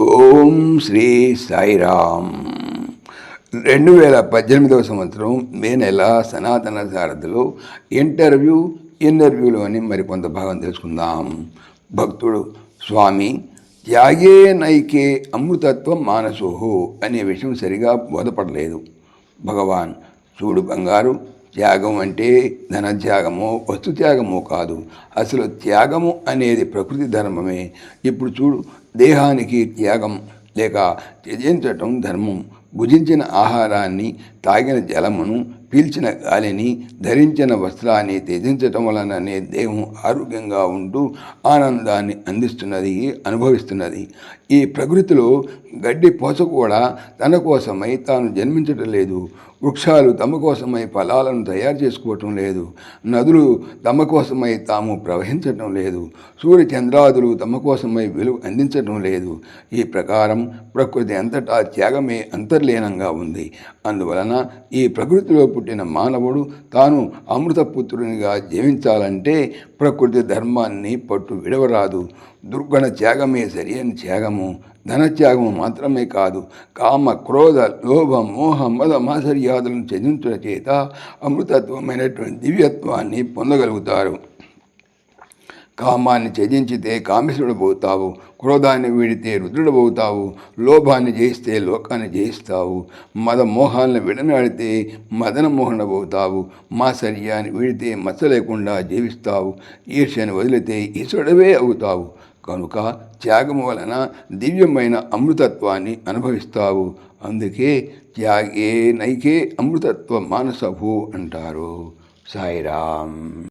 ఓం శ్రీ సాయిరామ్. రెండు వేల పద్దెనిమిదవ సంవత్సరం మే నెల సనాతన సారథిలో ఇంటర్వ్యూ ఇంటర్వ్యూలో అని మరికొంత భాగం తెలుసుకుందాం. భక్తుడు స్వామి త్యాగే నైకే అమృతత్వం మానసోహో అనే విషయం సరిగా బోధపడలేదు. భగవాన్ చూడు బంగారు త్యాగం అంటే ధనత్యాగము వస్తు త్యాగమో కాదు. అసలు త్యాగము అనేది ప్రకృతి ధర్మమే. ఇప్పుడు చూడు దేహానికి త్యాగం లేక త్యజించటం ధర్మం. భుజించిన ఆహారాన్ని తాగిన జలమును పీల్చిన గాలిని ధరించిన వస్త్రాన్ని త్యజించటం వలననే దేహం ఆరోగ్యంగా ఉంటూ ఆనందాన్ని అందిస్తున్నది అనుభవిస్తున్నది. ఈ ప్రకృతిలో గడ్డి పోస కూడా తన కోసమై తాను జన్మించటం లేదు. వృక్షాలు తమ కోసమై ఫలాలను తయారు చేసుకోవటం లేదు. నదులు తమ కోసమై తాము ప్రవహించటం లేదు. సూర్య చంద్రాదులు తమ కోసమై వెలుగు అందించటం లేదు. ఈ ప్రకారం ప్రకృతి అంతటా త్యాగమే అంతర్లీనంగా ఉంది. అందువలన ఈ ప్రకృతిలో పుట్టిన మానవుడు తాను అమృతపుత్రునిగా జీవించాలంటే ప్రకృతి ధర్మాన్ని పట్టు విడవరాదు. దుర్గణ త్యాగమే సరియని త్యాగము. ధనత్యాగము మాత్రమే కాదు. కామ క్రోధ లోభ మోహ మద మాసర్యాదులను త్యజించుట చేత అమృతత్వమైనటువంటి దివ్యత్వాన్ని పొందగలుగుతారు. కామాన్ని త్యజించితే కామేశ్వరుడబోతావు క్రోధాన్ని వీడితే రుద్రుడబోతావు లోభాన్ని జయిస్తే లోకాన్ని జయిస్తావు మద మోహాలను విడనాడితే మదన మోహనబోతావు మాసర్యాన్ని వీడితే మచ్చ లేకుండా జీవిస్తావు ఈర్ష్యను వదిలితే ఈశ్వరుడవే అవుతావు. కనుక త్యాగము వలన దివ్యమైన అమృతత్వాన్ని అనుభవిస్తావు. అందుకే త్యాగే నైకే అమృతత్వ మానసభు అంటారు. సాయిరామ్.